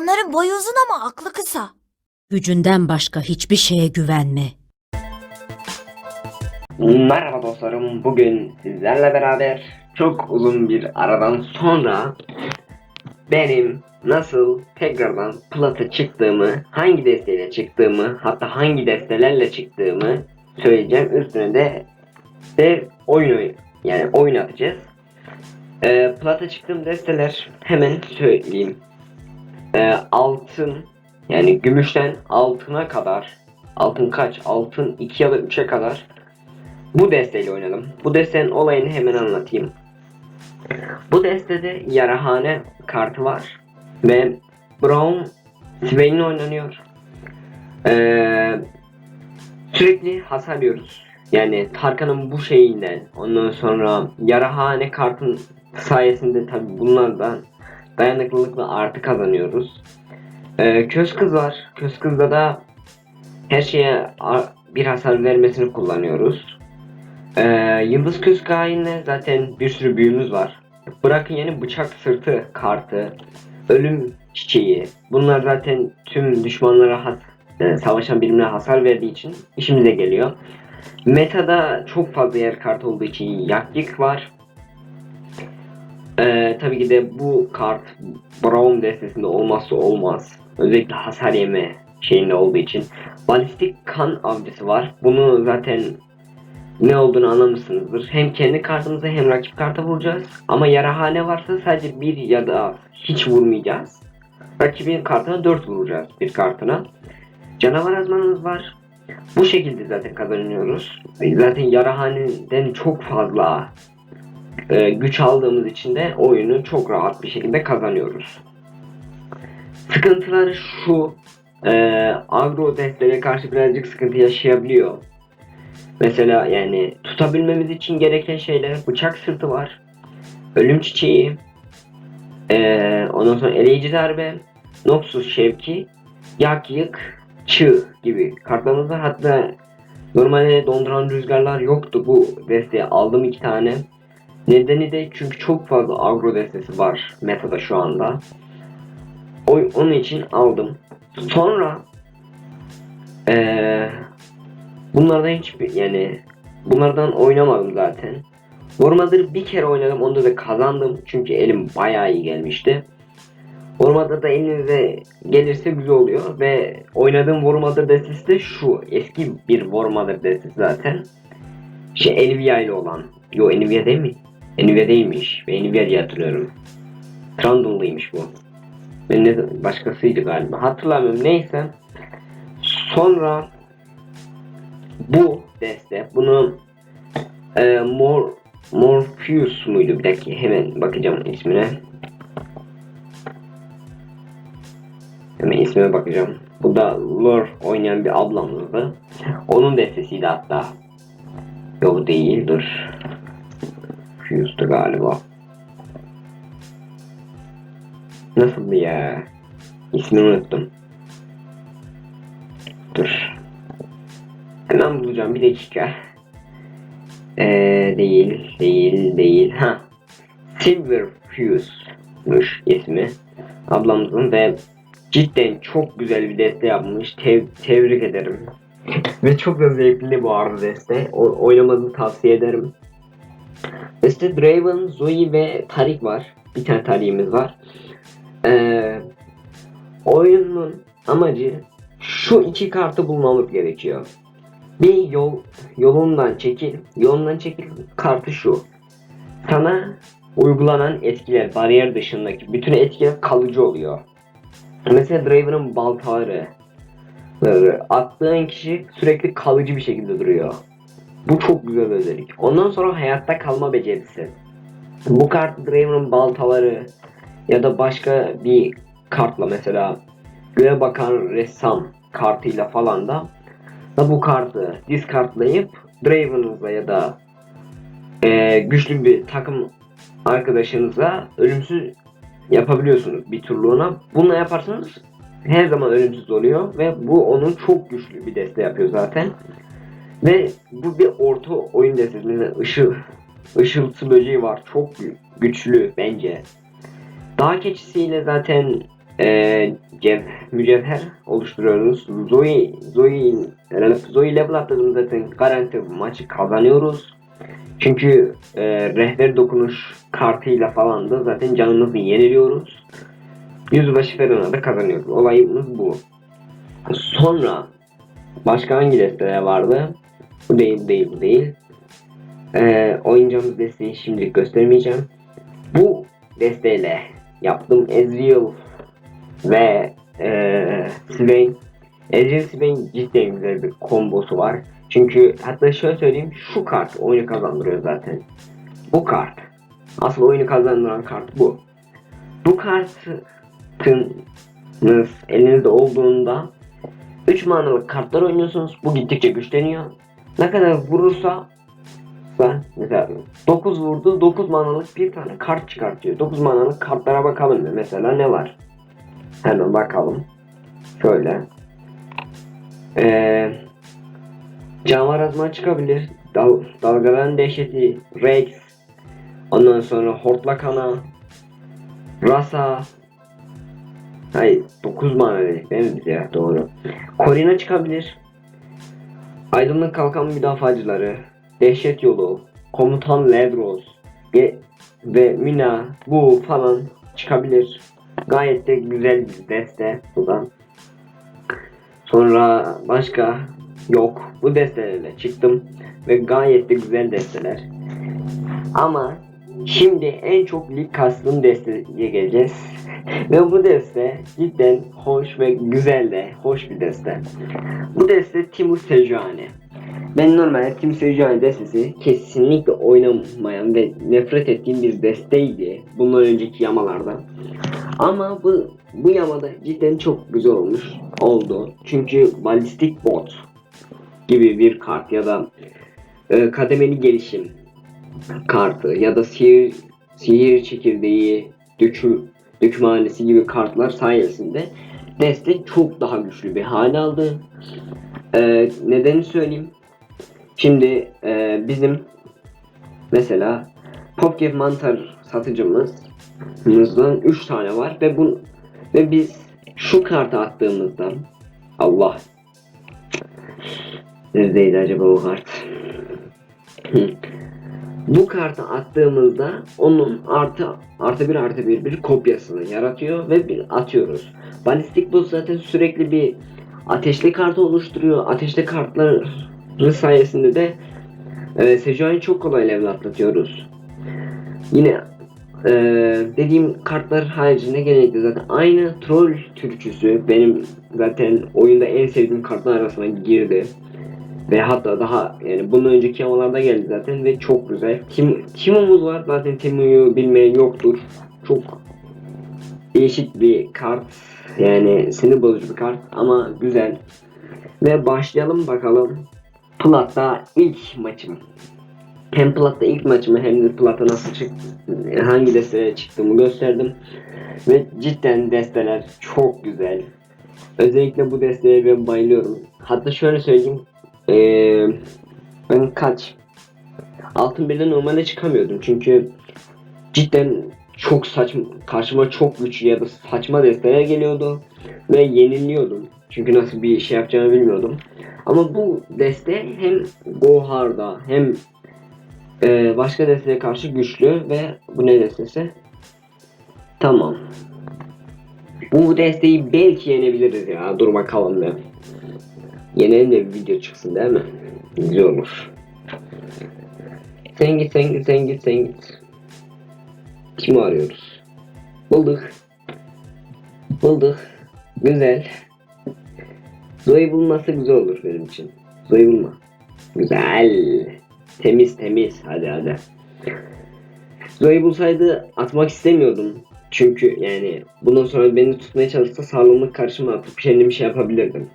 Onların boyu uzun ama aklı kısa. Gücünden başka hiçbir şeye güvenme. Merhaba dostlarım. Bugün sizlerle beraber çok uzun bir aradan sonra benim nasıl tekrardan plata çıktığımı, hangi desteğiyle çıktığımı, hatta hangi destelerle çıktığımı söyleyeceğim. Üstüne de de oyun oy- yani oyun atacağız. Ee, plata çıktığım desteler hemen söyleyeyim. Ee, altın yani gümüşten altına kadar altın kaç? Altın 2 ya da 3'e kadar bu desteyle oynadım. Bu destenin olayını hemen anlatayım. Bu destede yarahane kartı var. Ve Brown Swain oynanıyor. Ee, sürekli hasar yiyoruz. Yani Tarkan'ın bu şeyinden ondan sonra yarahane kartın sayesinde tabi bunlardan dayanıklılıkla artı kazanıyoruz. Ee, köz kız var. Köz kızda da her şeye bir hasar vermesini kullanıyoruz. Ee, Yıldız Köz Kain'le zaten bir sürü büyümüz var. Bırakın yani bıçak sırtı kartı, ölüm çiçeği. Bunlar zaten tüm düşmanlara has, e, savaşan birimlere hasar verdiği için işimize geliyor. Meta'da çok fazla yer kartı olduğu için yaklık var. Ee, tabii ki de bu kart Brown destesinde olmazsa olmaz. Özellikle hasar yeme şeyinde olduğu için. Balistik kan avcısı var. Bunu zaten ne olduğunu anlamışsınızdır. Hem kendi kartımıza hem rakip karta vuracağız. Ama yarahane varsa sadece bir ya da hiç vurmayacağız. Rakibin kartına 4 vuracağız bir kartına. Canavar azmanımız var. Bu şekilde zaten kazanıyoruz. Zaten yarahaneden çok fazla e, güç aldığımız için de oyunu çok rahat bir şekilde kazanıyoruz. Sıkıntıları şu. E, agro destlere karşı birazcık sıkıntı yaşayabiliyor. Mesela yani tutabilmemiz için gereken şeyler bıçak sırtı var. Ölüm çiçeği. Ee, ondan sonra eleyici darbe. Noxus şevki. Yak yık. Çığ gibi kartlarımız var. Hatta normalde donduran rüzgarlar yoktu. Bu desteği aldım iki tane. Nedeni de çünkü çok fazla agro destesi var metada şu anda. O, onun için aldım. Sonra ee, Bunlardan hiçbir yani bunlardan oynamadım zaten. Warmader'ı bir kere oynadım onda da kazandım çünkü elim bayağı iyi gelmişti. Warmader da elinize gelirse güzel oluyor ve oynadığım Warmader destesi de şu eski bir Warmader destesi zaten. Şey Envia ile olan. Yo Envia değil mi? Değilmiş. Ben Envia diye hatırlıyorum. Trundle'lıymış bu. Ben ne başkasıydı galiba. Hatırlamıyorum neyse. Sonra bu deste bunu e, Mor Morpheus muydu bir dakika hemen bakacağım ismine hemen ismine bakacağım bu da Lore oynayan bir ablamızdı onun destesiydi hatta yok değil dur Fuse'du galiba nasıldı ya ismini unuttum dur Hemen bulacağım bir dakika. Ee, değil, değil, değil. Ha. Silver Fuse'muş ismi. Ablamızın ve cidden çok güzel bir deste yapmış. Tev- tebrik ederim. ve çok da zevkli bu arada deste. O- oynamanızı tavsiye ederim. Deste Draven, Zoe ve Tarik var. Bir tane Tarik'imiz var. Ee, oyunun amacı şu iki kartı bulmamız gerekiyor. Bir yol yolundan çekil. Yolundan çekil kartı şu. Sana uygulanan etkiler bariyer dışındaki bütün etkiler kalıcı oluyor. Mesela Draven'ın baltaları böyle attığın kişi sürekli kalıcı bir şekilde duruyor. Bu çok güzel özellik. Ondan sonra hayatta kalma becerisi. Bu kart Draven'ın baltaları ya da başka bir kartla mesela göğe bakan ressam kartıyla falan da da bu kartı discardlayıp Draven'ınıza ya da e, güçlü bir takım arkadaşınıza ölümsüz yapabiliyorsunuz bir turluğuna. Bununla yaparsanız her zaman ölümsüz oluyor ve bu onun çok güçlü bir deste yapıyor zaten. Ve bu bir orta oyun destesi. Mesela ışıl, ışıltı böceği var. Çok gü- güçlü bence. Dağ keçisiyle zaten e, cev, mücevher oluşturuyoruz. Zoe, Zoe, Zoe level atladığımız zaten garanti maçı kazanıyoruz. Çünkü e, rehber dokunuş kartıyla falan da zaten canımızı yeniliyoruz. Yüzbaşı falan da kazanıyoruz. Olayımız bu. Sonra başka hangi desteler vardı? Bu değil, değil, bu değil. Ee, oynayacağımız desteği şimdilik göstermeyeceğim. Bu desteğiyle yaptım Ezreal ve ee, Swain. Ezreal Swain cidden güzel bir kombosu var. Çünkü hatta şöyle söyleyeyim şu kart oyunu kazandırıyor zaten. Bu kart. Asıl oyunu kazandıran kart bu. Bu kartınız elinizde olduğunda 3 manalık kartlar oynuyorsunuz. Bu gittikçe güçleniyor. Ne kadar vurursa ben mesela 9 vurdu 9 manalık bir tane kart çıkartıyor. 9 manalık kartlara bakalım mı? Mesela ne var? Hemen bakalım. Şöyle. Ee, Canavar azman çıkabilir. Dal, dalgaların dehşeti. Rex. Ondan sonra hortlak ana. Rasa. Hayır 9 mana dedik değil mi bize? Doğru. Korina çıkabilir. Aydınlık kalkan müdafacıları. Dehşet yolu. Komutan Ledros. Ve, ve Mina. Bu falan çıkabilir. Gayet de güzel bir deste buradan. Sonra başka yok. Bu destelerle çıktım. Ve gayet de güzel desteler. Ama şimdi en çok lig kastım desteye geleceğiz. ve bu deste cidden hoş ve güzel de hoş bir deste. Bu deste Timur Sejuani. Ben normalde Timur Sejuani destesi kesinlikle oynamayan ve nefret ettiğim bir desteydi. Bundan önceki yamalarda. Ama bu bu yamada cidden çok güzel olmuş oldu. Çünkü balistik bot gibi bir kart ya da e, kademeli gelişim kartı ya da sihir, sihir çekirdeği döküm, dökümhanesi gibi kartlar sayesinde destek çok daha güçlü bir hal aldı. E, nedeni söyleyeyim. Şimdi e, bizim mesela Popkev Mantar satıcımızdan 3 tane var ve bu ve biz şu kartı attığımızdan Allah Neredeydi acaba o kart? Bu kartı attığımızda onun artı artı bir artı bir bir kopyasını yaratıyor ve bir atıyoruz. Balistik bu zaten sürekli bir ateşli kartı oluşturuyor. Ateşli kartları sayesinde de e, Sejuani'yi çok kolay level atlatıyoruz. Yine e, dediğim kartlar haricinde genellikle zaten aynı troll türküsü benim zaten oyunda en sevdiğim kartlar arasına girdi. Ve hatta daha yani bundan önceki yamalarda geldi zaten ve çok güzel. Tim, Timo'muz var. Zaten Timo'yu bilmeyen yoktur. Çok değişik bir kart. Yani sinir bozucu bir kart ama güzel. Ve başlayalım bakalım. Plat'ta ilk maçım. Hem Plat'ta ilk maçımı hem de Plat'a nasıl çık hangi destelere çıktığımı gösterdim. Ve cidden desteler çok güzel. Özellikle bu desteye ben bayılıyorum. Hatta şöyle söyleyeyim. Ee, ben kaç? Altın birden normalde çıkamıyordum çünkü cidden çok saçma karşıma çok güçlü ya da saçma desteler geliyordu ve yeniliyordum. Çünkü nasıl bir şey yapacağımı bilmiyordum. Ama bu deste hem Gohar'da hem e, başka desteye karşı güçlü ve bu ne destesi? Tamam. Bu desteği belki yenebiliriz ya. Dur bakalım ya. Yenelim de bir video çıksın değil mi? Güzel olur. Sen git sen git sen git sen git. Kimi arıyoruz? Bulduk. Bulduk. Güzel. Zoe bulması güzel olur benim için. Zoe bulma. Güzel. Temiz temiz. Hadi hadi. Zoe bulsaydı atmak istemiyordum. Çünkü yani bundan sonra beni tutmaya çalışsa sağlamlık karşıma atıp kendimi şey yapabilirdim.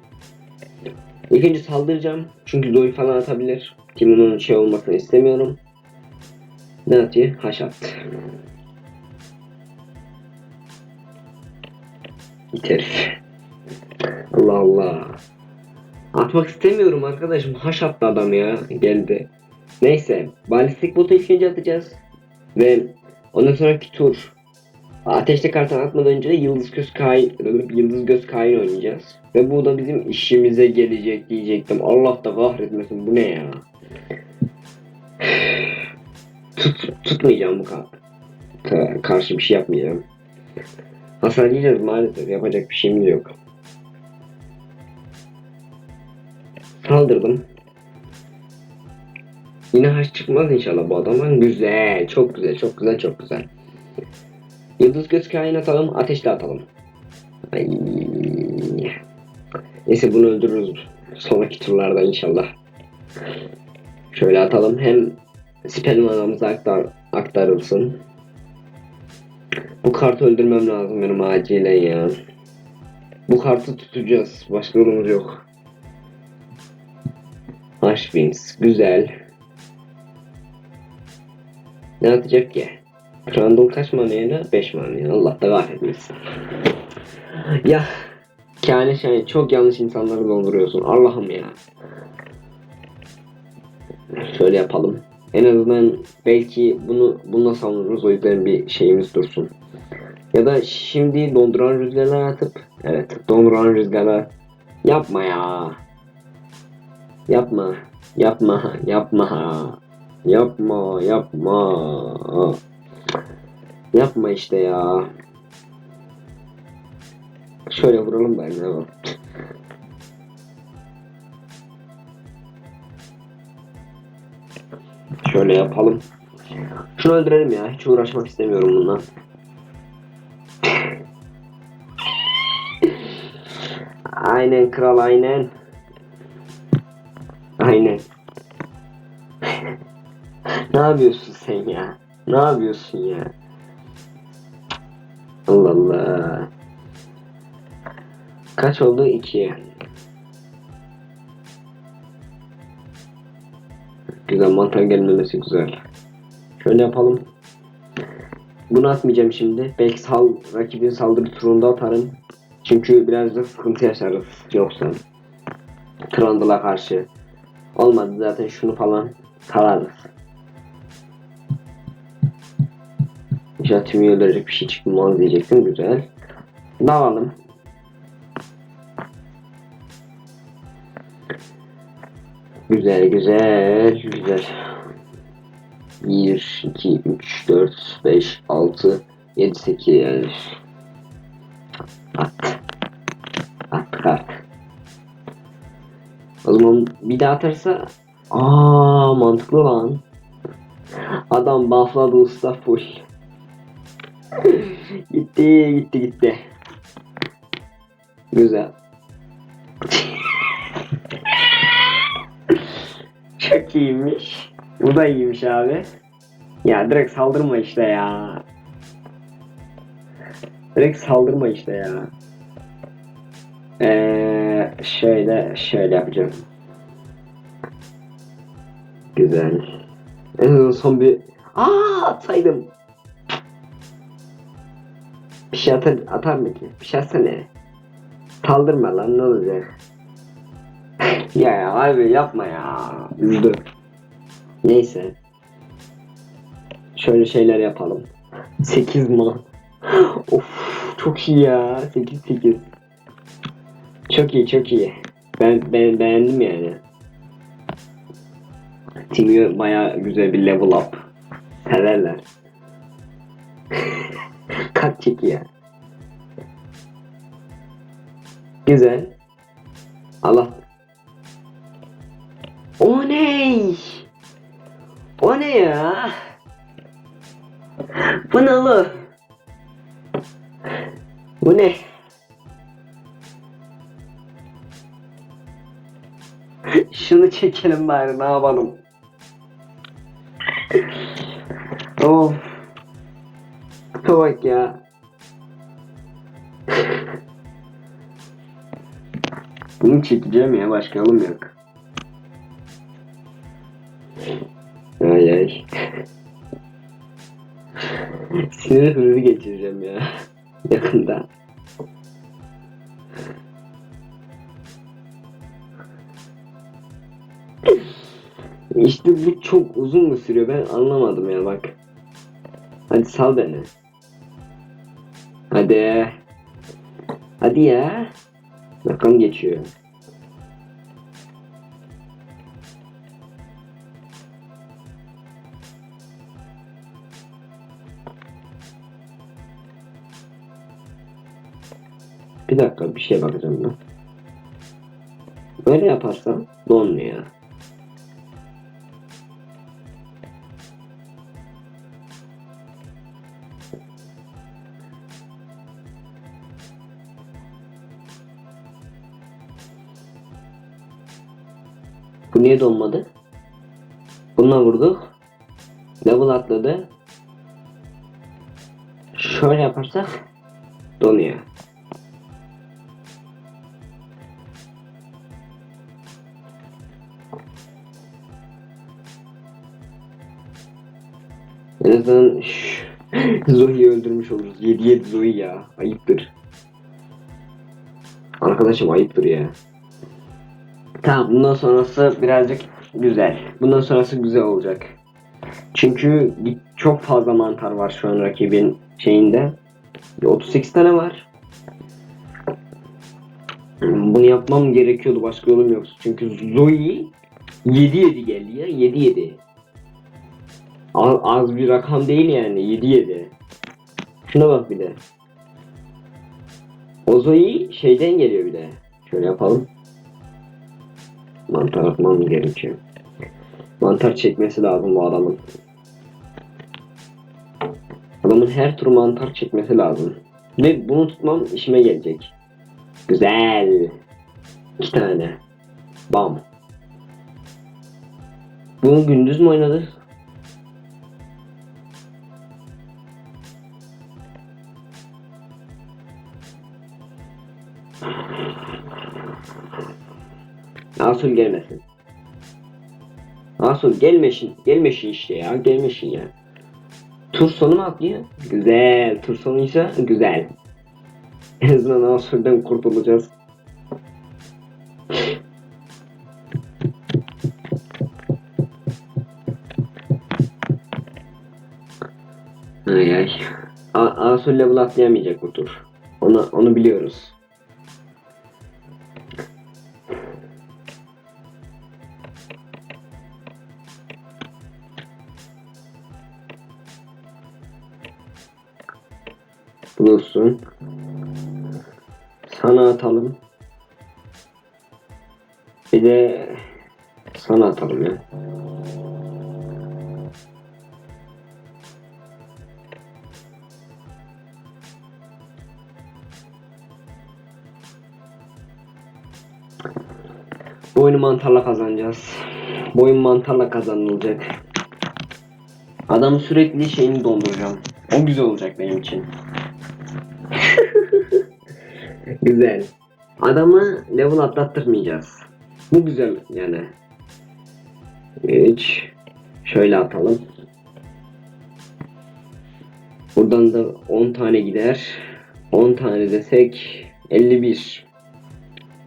İlk önce saldıracağım. Çünkü Zoe falan atabilir. Timon'un şey olmasını istemiyorum. Ne atıyor? Haşat. İt herif. Allah Allah. Atmak istemiyorum arkadaşım. Haş attı adam ya. Geldi. Neyse. Balistik botu ilk önce atacağız. Ve ondan sonraki tur Ateşte kartı atmadan önce de Yıldız Göz Kain, Yıldız Göz Kain oynayacağız. Ve bu da bizim işimize gelecek diyecektim. Allah da kahretmesin bu ne ya? Tut, tutmayacağım bu kartı. Karşı bir şey yapmayacağım. Hasar yiyeceğiz maalesef. Yapacak bir şeyimiz yok. Saldırdım. Yine haç çıkmaz inşallah bu adamdan. Güzel. Çok güzel. Çok güzel. Çok güzel. Yıldız göz kain atalım. Ateşle atalım. Ay. Neyse bunu öldürürüz. Sonraki turlarda inşallah. Şöyle atalım. Hem spell manamıza aktar, aktarılsın. Bu kartı öldürmem lazım benim acilen ya. Bu kartı tutacağız. Başka yolumuz yok. Ashwings. Güzel. Ne atacak ki? Randall kaç manayla? 5 manaya. Allah da kahretmesin. ya. Yani şey çok yanlış insanları dolduruyorsun. Allah'ım ya. Şöyle yapalım. En azından belki bunu bununla savunuruz. O yüzden bir şeyimiz dursun. Ya da şimdi donduran rüzgarlar atıp evet donduran rüzgarlar yapma ya. Yapma. Yapma. Yapma. Yapma. Yapma. Yapma işte ya. Şöyle vuralım ben ya. Şöyle yapalım. Şunu öldürelim ya. Hiç uğraşmak istemiyorum bununla. aynen kral aynen. Aynen. ne yapıyorsun sen ya? Ne yapıyorsun ya? Allah Allah. Kaç oldu? 2. Güzel mantar gelmemesi güzel. Şöyle yapalım. Bunu atmayacağım şimdi. Belki sal rakibin saldırı turunda atarım. Çünkü biraz da sıkıntı yaşarız yoksa. Trundle'a karşı. Olmadı zaten şunu falan salarız. Tümü öldürecek bir şey çıkmaz diyecektim. Güzel. Dalalım. Güzel güzel güzel. 1, 2, 3, 4, 5, 6, 7, 8 yani. At. At kart. O zaman bir daha atarsa Aa mantıklı lan. Adam buffladı usta full. gitti gitti gitti. Güzel. Çok iyiymiş. Bu da iyiymiş abi. Ya direkt saldırma işte ya. Direkt saldırma işte ya. Ee, şöyle şöyle yapacağım. Güzel. En son bir... Aa atsaydım. Bir şey atar, atar mı ki? Bir şey atsana. Saldırma lan ne olacak? ya, ya abi yapma ya. Üzdü. Neyse. Şöyle şeyler yapalım. 8 man. of çok iyi ya. 8 8. Çok iyi çok iyi. Ben ben beğendim yani. Timio baya güzel bir level up. Severler. Kat çekiyor. Güzel. Allah. O ne? O ne ya? Bu ne oğlum? Bu ne? Şunu çekelim bari ne yapalım? of. Tipe bak ya. Bunu çekeceğim ya başka yolum yok. Ay ay. Sinir krizi geçireceğim ya. Yakında. İşte bu çok uzun mu sürüyor ben anlamadım ya bak. Hadi sal beni. Hadi. Hadi ya. Bakalım geçiyor. Bir dakika bir şey bakacağım ben. Böyle yaparsam donmuyor. Niye donmadı? Bununla vurduk. Level atladı. Şöyle yaparsak donuyor. En azından Zoe'yi öldürmüş oluruz. 7 7 Zoe ya. Ayıptır. Arkadaşım ayıptır ya. Tamam bundan sonrası birazcık güzel. Bundan sonrası güzel olacak. Çünkü çok fazla mantar var şu an rakibin şeyinde. 38 tane var. Bunu yapmam gerekiyordu. Başka yolum yok. Çünkü Zoe 7 7 geldi ya. 7 7. Az, az bir rakam değil yani. 7 7. Şuna bak bir de. O Zoe şeyden geliyor bir de. Şöyle yapalım. Mantar atmam gerekiyor. Mantar çekmesi lazım bu adamın. Adamın her tur mantar çekmesi lazım. Ve bunu tutmam işime gelecek. Güzel. İki tane. Bam. Bunu gündüz mü oynadı? Asul gelmesin. Asul gelmeşin. Gelmeşin işte ya. Gelmeşin ya. Tur sonu mu atlıyor? Güzel. Tur sonuysa güzel. En azından Asul'den kurtulacağız. Ay ay. A- Asul level atlayamayacak bu tur. Onu, onu biliyoruz. Bulursun. Sana atalım. Bir de sana atalım ya. Bu mantarla kazanacağız. Bu mantarla kazanılacak. Adam sürekli şeyini donduracağım. O güzel olacak benim için. Güzel. Adamı level atlattırmayacağız. Bu güzel yani. 3 Şöyle atalım. Buradan da 10 tane gider. 10 tane desek 51.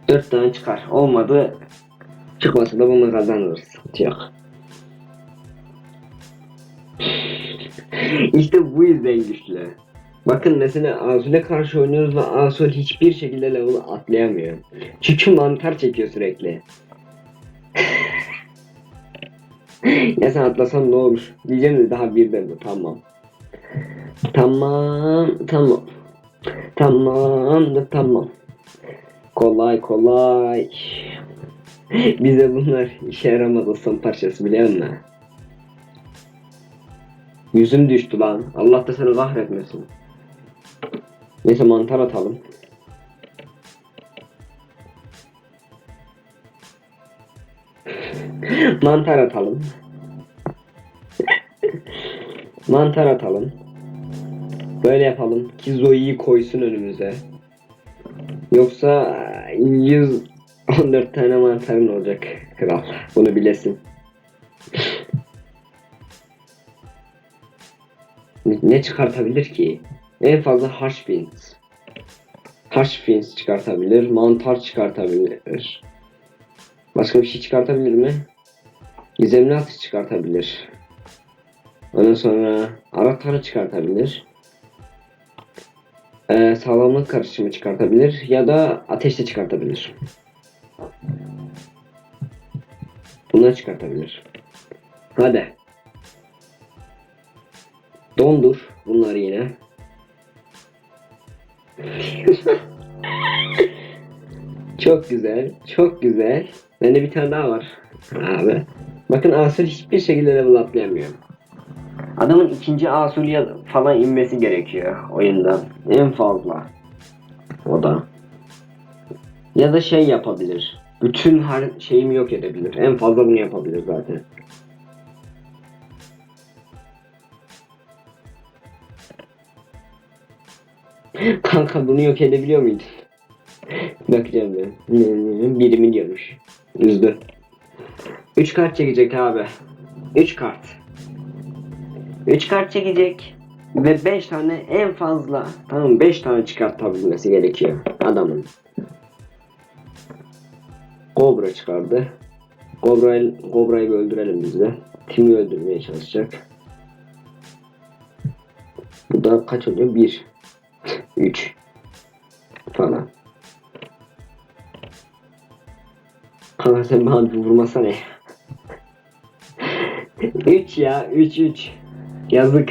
4 tane çıkar. Olmadı. Çıkmasa da bunu kazanırız. Yok. işte bu yüzden güçlü. Bakın mesela Azul'e karşı oynuyoruz ve Azul hiçbir şekilde level'ı atlayamıyor. Çünkü mantar çekiyor sürekli. ya sen atlasan ne olur? Diyeceğim de daha bir de tamam. Tamam, tamam. Tamam da tamam. Kolay kolay. Bize bunlar işe yaramadı son parçası biliyor musun? Yüzüm düştü lan. Allah da seni kahretmesin. Neyse mantar atalım. mantar atalım. mantar atalım. Böyle yapalım ki Zoe'yi koysun önümüze. Yoksa 114 tane mantarın olacak kral. Bunu bilesin. Ne çıkartabilir ki? En fazla Harshfins. Harshfins çıkartabilir. Mantar çıkartabilir. Başka bir şey çıkartabilir mi? Gizemli atı çıkartabilir. Ondan sonra Aratar'ı çıkartabilir. Ee, sağlamlık karışımı çıkartabilir ya da ateşte çıkartabilir. Bunları çıkartabilir. Hadi. Dondur bunları yine. çok güzel, çok güzel. Bende bir tane daha var. Abi. Bakın Asur hiçbir şekilde level atlayamıyor. Adamın ikinci Asur'ya falan inmesi gerekiyor oyunda. En fazla. O da. Ya da şey yapabilir. Bütün her şeyimi yok edebilir. En fazla bunu yapabilir zaten. Kanka bunu yok edebiliyor muydun? Bakacağım ben. Biri milyonmuş. Üzdü. 3 kart çekecek abi. 3 kart. 3 kart çekecek. Ve 5 tane en fazla tamam 5 tane çıkartabilmesi gerekiyor adamın. Cobra çıkardı. Cobra'yı bir öldürelim biz de. Tim'i öldürmeye çalışacak. Bu da kaç oluyor? 1 3 falan. Kanka sen bana bir vurmasana ya. 3 ya 3 3. Yazık.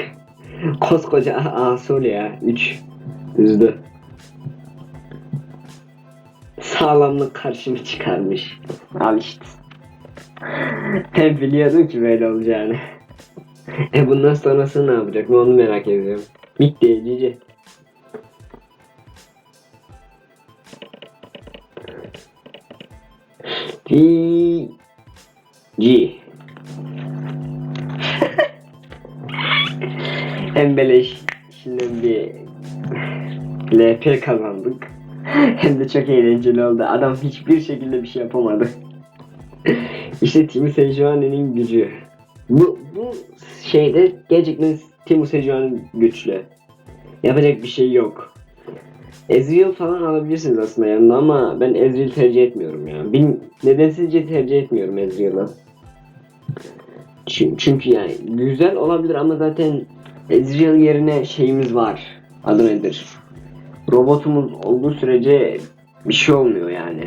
Koskoca Asol ya 3. Üzdü. Sağlamlık karşımı çıkarmış. Al işte. Hem biliyordum ki böyle olacağını. E bundan sonrası ne yapacak? Onu merak ediyorum. Bitti cici. G. G. Hem beleş şimdi bir LP kazandık. Hem de çok eğlenceli oldu. Adam hiçbir şekilde bir şey yapamadı. işte Timo Sejuani'nin gücü. Bu, bu şeyde gerçekten Timo Sejuani güçlü. Yapacak bir şey yok. Ezreal falan alabilirsiniz aslında yanında ama ben Ezreal tercih etmiyorum ya. Bin, nedensizce tercih etmiyorum Ezreal'ı. Çünkü yani güzel olabilir ama zaten Ezreal yerine şeyimiz var. Adı nedir? Robotumuz olduğu sürece bir şey olmuyor yani.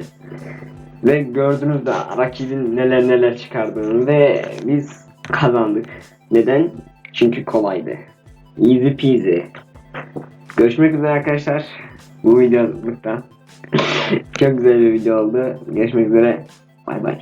Ve gördünüz de rakibin neler neler çıkardığını ve biz kazandık. Neden? Çünkü kolaydı. Easy peasy. Görüşmek üzere arkadaşlar. Bu videolukta. Çok güzel bir video oldu. Görüşmek üzere. Bay bay.